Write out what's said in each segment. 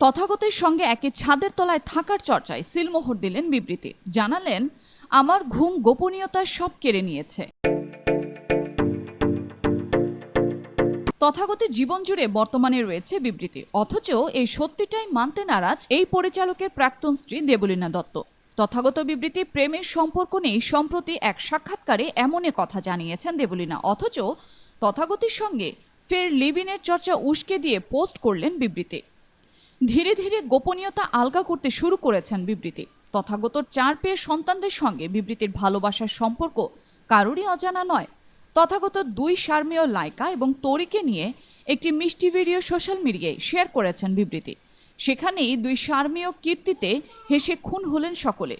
তথাগতের সঙ্গে একে ছাদের তলায় থাকার চর্চায় সিলমোহর দিলেন বিবৃতি। জানালেন, আমার ঘুম গোপনীয়তা সব কেড়ে নিয়েছে। তথাগতের জীবন জুড়ে বর্তমানে রয়েছে বিবৃতি। অথচ এই সত্যিটাই মানতে নারাজ এই পরিচালকের প্রাক্তন স্ত্রী দেবলীনা দত্ত। তথাগত বিবৃতি প্রেমের সম্পর্ক নেই, সম্প্রতি এক সাক্ষাৎকারে এমনই কথা জানিয়েছেন দেবলীনা। অথচ তথাগতের সঙ্গে ফের লিভিনের চর্চা উস্কে দিয়ে পোস্ট করলেন বিবৃতি। ধীরে ধীরে গোপনীয়তা আলগা করতে শুরু করেছেন বিবৃতি। তথাগত চার পেয়ে সন্তানদের সঙ্গে বিবৃতির ভালোবাসার সম্পর্ক কারোরই অজানা নয়। তথাগত দুই শারমীয় লাইকা এবং তরিকে নিয়ে একটি মিষ্টি ভিডিও সোশ্যাল মিডিয়ায় শেয়ার করেছেন বিবৃতি। সেখানেই দুই শারমীয় কীর্তিতে হেসে খুন হলেন সকলে।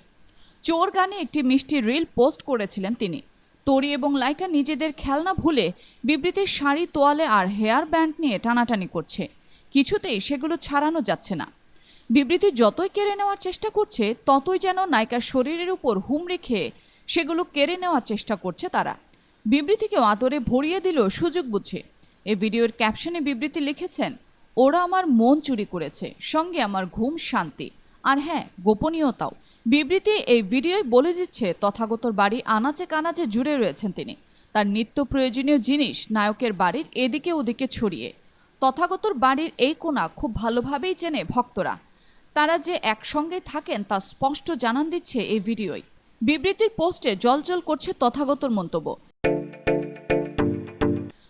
চোর গানে একটি মিষ্টি রিল পোস্ট করেছিলেন তিনি। তরি এবং লাইকা নিজেদের খেলনা ভুলে বিবৃতির শাড়ি তোয়ালে আর হেয়ার ব্যান্ড নিয়ে টানাটানি করছে। কিছুতেই সেগুলো ছাড়ানো যাচ্ছে না। বিবৃতি যতই কেড়ে নেওয়ার চেষ্টা করছে, ততই যেন নায়িকার শরীরের উপর হুমড়ি খেয়ে সেগুলো কেড়ে নেওয়ার চেষ্টা করছে তারা। বিবৃতিকেও আদরে ভরিয়ে দিল সুযোগ বুঝে। এ ভিডিওর ক্যাপশনে বিবৃতি লিখেছেন, ওরা আমার মন চুরি করেছে, সঙ্গে আমার ঘুম শান্তি। আর হ্যাঁ গোপনীয়তাও। বিবৃতি এই ভিডিওয় বলে দিচ্ছে, তথাগতর বাড়ি আনাচে কানাচে জুড়ে রয়েছেন তিনি। তার নিত্য প্রয়োজনীয় জিনিস নায়কের বাড়ির এদিকে ওদিকে ছড়িয়ে। তথাগতর বাড়ির এই কোণা খুব ভালোভাবেই চেনে ভক্তরা। তারা যে একসঙ্গে থাকেন তা স্পষ্ট জানান দিচ্ছে এই ভিডিওয়। বিবৃতির পোস্টে জলজল করছে তথাগতর মন্তব্য।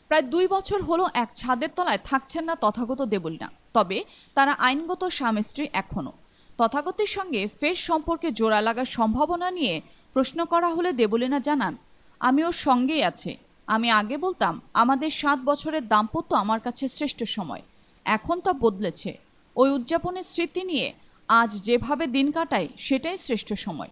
প্রায় দুই বছর হলো এক ছাদের তলায় থাকছেন না তথাগত দেবলীনা। তবে তারা আইনগত স্বামী স্ত্রী এখনও তথাগতের সঙ্গে ফের সম্পর্কে জোড়া লাগার সম্ভাবনা নিয়ে প্রশ্ন করা হলে দেবলীনা জানান আমি ওর সঙ্গেই আছে। আমি আগে বলতাম, আমাদের সাত বছরের দাম্পত্য আমার কাছে শ্রেষ্ঠ সময়। এখন তা বদলেছে। ওই উদযাপনের স্মৃতি নিয়ে আজ যেভাবে দিন কাটাই, সেটাই শ্রেষ্ঠ সময়।